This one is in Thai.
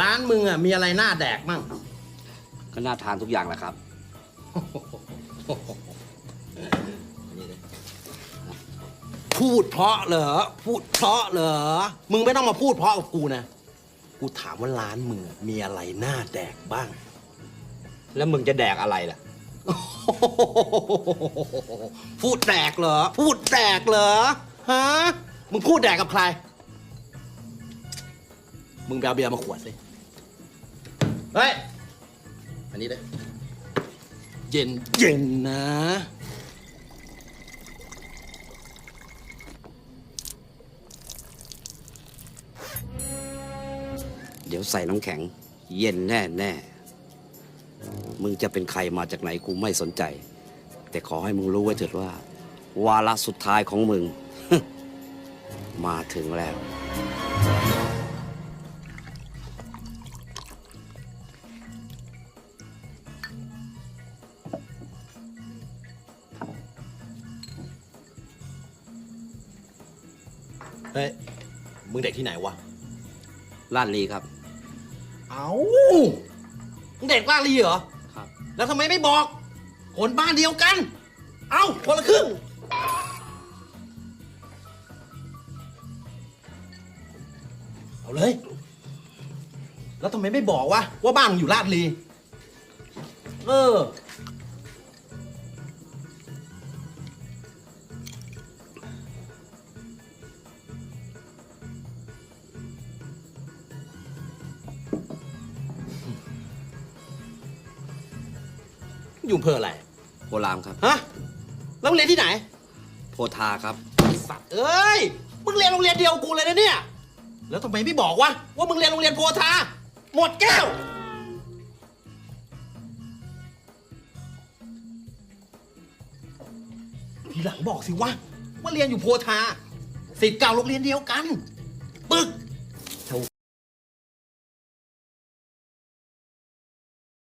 ร้านมึงอะมีอะไรน่าแดกมั่ง ก็น่าทานทุกอย่างแหละครับ พูดเพราะเหรอ พูดเพราะเหรอ มึงไม่ต้องมาพูดเพราะกับกูนะ กูถามว่าร้านมึงอะมีอะไรน่าแดกบ้าง แล้วมึงจะแดกอะไรล่ะ พูดแดกเหรอ พูดแดกเหรอ ฮะ มึงพูดแดกกับใคร มึงไปเอาเบียร์มาขวดสิ เฮ้ย อันนี้เลยเย็นเย็นนะ เดี๋ยวใส่น้ำแข็ง เย็นแน่แน่มึงจะเป็นใครมาจากไหนกูไม่สนใจ แต่ขอให้มึงรู้ไว้เถิดว่า วาระสุดท้ายของมึง มาถึงแล้ว เฮ้ย มึงเด็กที่ไหนวะ ลาดลีครับ เอามึงเด็กลาดลีเหรอ ครับ แล้วทำไมไม่บอก คนบ้านเดียวกัน เอาคนละครึ่ง เอาเลย แล้วทำไมไม่บอกวะว่าบ้านมึงอยู่ลาดลี เออ อยู่อำเภออะไร โพรามครับ ฮะ แล้วมึงเรียนที่ไหนโพธาครับไอ้สัตว์เอ้ย มึงเรียนโรงเรียนเดียวกูเลยนะเนี่ย แล้วทำไมไม่บอกวะว่ามึงเรียนโรงเรียนโพธา หมดแก้ว ทีหลังบอกสิวะว่าเรียนอยู่โพธาสิทธิ์เก่าโรงเรียนเดียวกัน